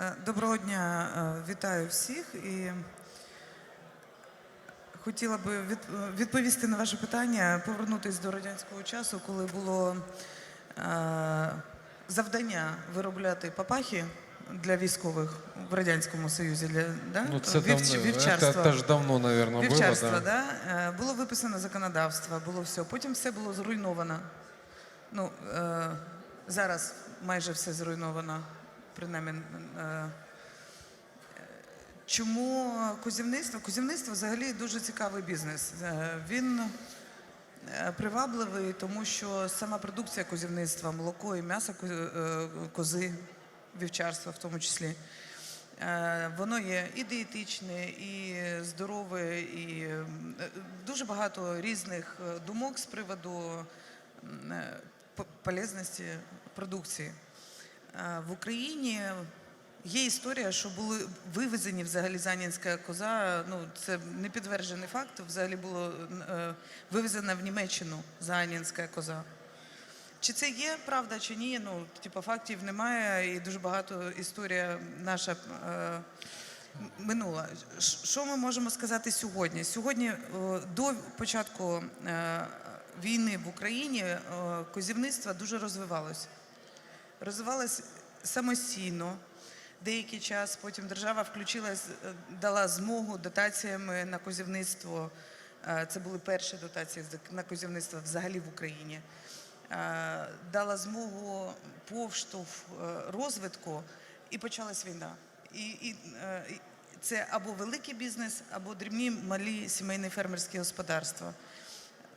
Е, Доброго дня, е, вітаю всіх і хотіла би від- відповісти на ваше питання, повернутися до радянського часу, коли було е, завдання виробляти папахи для військових в Радянському Союзі для да? Ну, це Вівч- давно, вівчарства. это, это ж давно, наверное, Вівчарство, было, да. да? Е, Було виписано законодавство, було все. Потім все було зруйновано. Ну, е, зараз майже все зруйновано, принаймні. Е, чому козівництво? Козівництво взагалі дуже цікавий бізнес. Е, він е, привабливий, тому що сама продукція козівництва, молоко і м'ясо кози, вівчарства в тому числі. Воно є і дієтичне, і здорове, і дуже багато різних думок з приводу полезності продукції. Е, В Україні є історія, що були вивезені взагалі занінська коза. Ну це не підтверджений факт. Взагалі було е, вивезена в Німеччину занінська коза. Чи це є правда, чи ні? Ну, типу, фактів немає, і дуже багато історія наша е, минула. Що ми можемо сказати сьогодні? Сьогодні, е, до початку е, війни в Україні, е, козівництво дуже розвивалось. Розвивалось самостійно. Деякий час потім держава включилась, дала змогу дотаціями на козівництво. Е, Це були перші дотації на козівництво взагалі в Україні. Е, Дала змогу повштовх е, розвитку, і почалась війна. І, і це або великий бізнес, або дрібні малі сімейні фермерські господарства.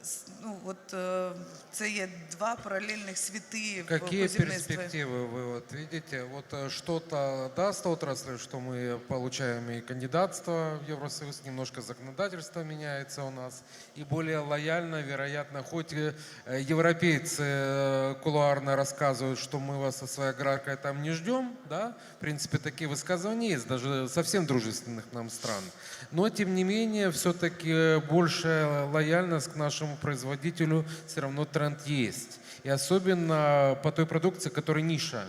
С- Ну, от, е, це є два паралельних світи в Какие козівництві. перспективы вы вот видите? Вот э, что-то даст отрасль, что мы получаем и кандидатство в Евросоюз, немножко законодательство меняется у нас, и более лояльно, вероятно, хоть э, европейцы э, кулуарно рассказывают, что мы вас со своей аграркой там не ждем, да, в принципе, такие высказывания есть, даже совсем дружественных нам стран. Но, тем не менее, все-таки большая лояльность к нашему производителю все равно тренд есть. И особенно по той продукции, которая ниша.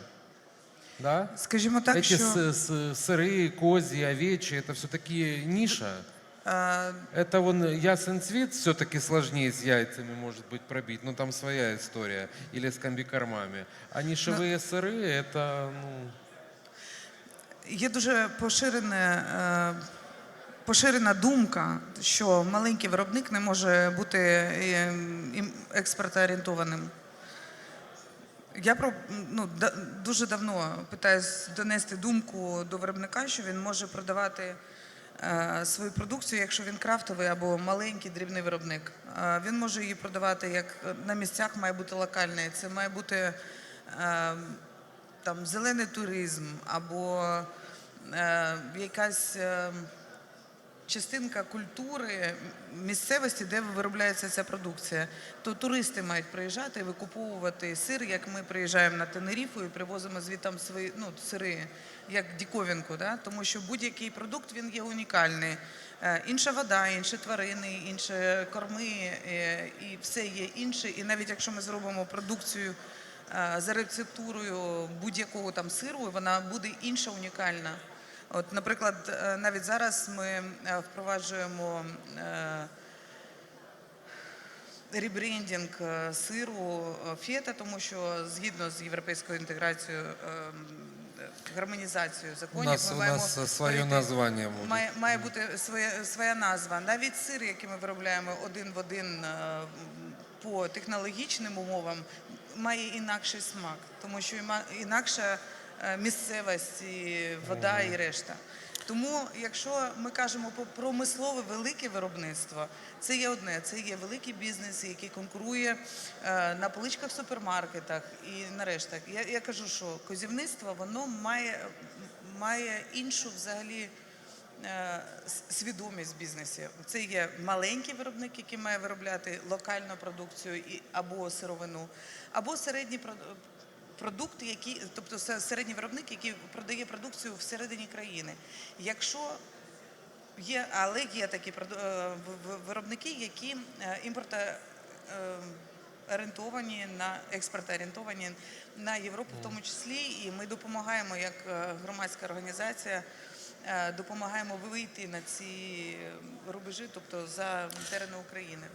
Да? Скажімо так, Эти що с- с- сырые, козьи, овечьи, это все-таки ниша. е, Это вон ясен цвет все-таки сложнее с яйцами может быть пробить, но там своя история. Или с комбикормами. А нишевые сыры, это, ну, є дуже поширене, е, поширена думка, що маленький виробник не може бути е, експортоорієнтованим. Я про ну дуже давно питаюсь донести думку до виробника, що він може продавати е, свою продукцію, якщо він крафтовий або маленький дрібний виробник. Е, він може її продавати як на місцях, має бути локальний. Це має бути там зелений туризм або якась. Частинка культури місцевості, де виробляється ця продукція, то туристи мають приїжджати і викуповувати сир, як ми приїжджаємо на Тенеріфу і привозимо звідти свої ну, сири, як діковінку, да? тому що будь-який продукт він є унікальний. Е, Інша вода, інші тварини, інші корми, е, і все є інше. І навіть якщо ми зробимо продукцію е, за рецептурою будь-якого там сиру, вона буде інша унікальна. От, наприклад, е, навіть зараз ми е, впроваджуємо е, ребрендінг е, сиру фета, тому що згідно з європейською інтеграцією, гармонізацією у законів, нас, ми у маємо нас свое перейти- название будет. Має, має бути своє, своя назва. Навіть сир, який ми виробляємо один в один по технологічним умовам, має інакший смак, тому що іма- інакша е, місцевість, і вода і решта. Тому, якщо ми кажемо про промислове велике виробництво, це є одне, це є великий бізнес, який конкурує е, на поличках в супермаркетах і на рештах. Я, я кажу, що козівництво воно має, має іншу взагалі е, свідомість в бізнесі. Це є маленький виробник, який має виробляти локальну продукцію або сировину, або середній про- продукт, який, тобто се- середній виробник, який продає продукцію всередині країни. Якщо є, але є такі е, виробники, які е, імпорта е, орієнтовані на експорт орієнтовані на Європу, в тому числі, і ми допомагаємо як громадська організація. Допомагаємо вийти на ці рубежі, тобто за терени України.